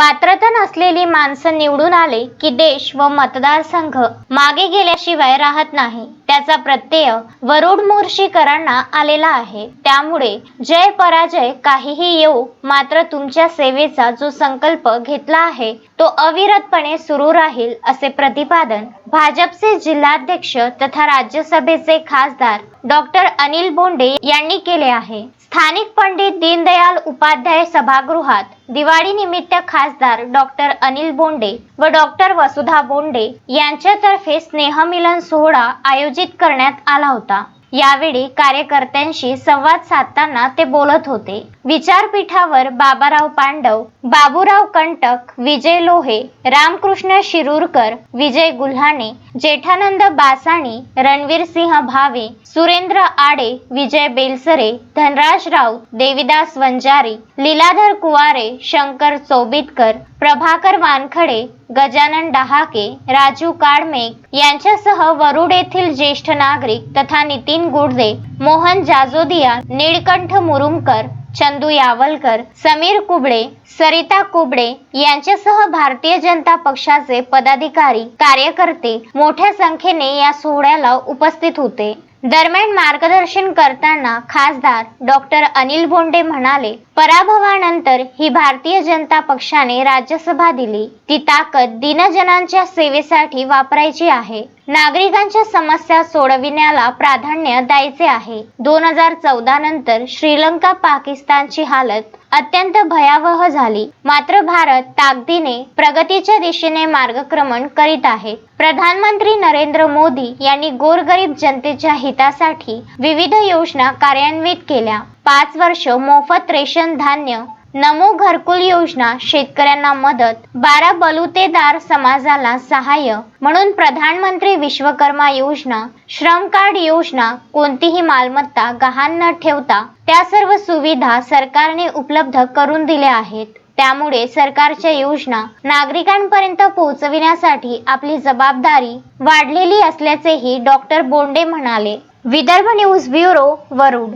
पात्रता नसलेली माणसं निवडून आले की देश व मतदारसंघ मागे गेल्याशिवाय राहत नाही. त्याचा प्रत्यय वरुड मोर्शीकरांना आलेला आहे. त्यामुळे जय पराजय काहीही येऊ मात्र तुमच्या सेवेचा जो संकल्प घेतला आहे तो अविरतपणे सुरू राहील असे प्रतिपादन भाजपचे जिल्हाध्यक्ष तथा राज्यसभेचे खासदार डॉक्टर अनिल बोंडे यांनी केले आहे. स्थानिक पंडित दीनदयाल उपाध्याय सभागृहात दिवाळी निमित्त खासदार डॉक्टर अनिल बोंडे व डॉक्टर वसुधा बोंडे यांच्यातर्फे स्नेहमिलन सोहळा आयोजित करण्यात आला होता. यावेळी कार्यकर्त्यांशी संवाद साधताना ते बोलत होते. विचारपीठावर बाबाराव पांडव बाबूराव कंटक विजय लोहे रामकृष्ण शिरूरकर विजय गुल्हाणे जेठानंद बासाणी रणवीर सिंह भावे सुरेंद्र आडे विजय बेलसरे धनराज राऊत देविदास वंजारी लीलाधर कुवारे शंकर चोबितकर प्रभाकर वानखडे गजानन डहाके राजू काडमेक यांच्यासह वरुड येथील ज्येष्ठ नागरिक तथा नितीन गुडदे मोहन जाजोदिया निळकंठ मुरुमकर चंदू यावलकर समीर कुबडे सरिता कुबडे यांच्यासह भारतीय जनता पक्षाचे पदाधिकारी कार्यकर्ते मोठ्या संख्येने या सोहळ्याला उपस्थित होते. दरम्यान मार्गदर्शन करताना खासदार डॉक्टर अनिल बोंडे म्हणाले पराभवानंतर ही भारतीय जनता पक्षाने राज्यसभा दिली. ती ताकद दिनजनांच्या सेवेसाठी वापरायची आहे. नागरिकांच्या समस्या सोडविण्याला प्राधान्य द्यायचे आहे. दोन हजार चौदा नंतर श्रीलंका पाकिस्तानची हालत अत्यंत भयावह झाली. मात्र भारत ताकदीने प्रगतीच्या दिशेने मार्गक्रमण करीत आहे. प्रधानमंत्री नरेंद्र मोदी यांनी गोरगरीब जनतेच्या हितासाठी विविध योजना कार्यान्वित केल्या. पाच वर्ष मोफत रेशन धान्य नमो घरकुल योजना शेतकऱ्यांना मदत बारा बलुतेदार समाजाला सहाय्य म्हणून प्रधानमंत्री विश्वकर्मा योजना श्रम कार्ड योजना कोणतीही मालमत्ता गहाण न ठेवता त्या सर्व सुविधा सरकारने उपलब्ध करून दिल्या आहेत. त्यामुळे सरकारच्या योजना नागरिकांपर्यंत पोहोचविण्यासाठी आपली जबाबदारी वाढलेली असल्याचेही डॉक्टर बोंडे म्हणाले. Vidarbha news bureau Warud.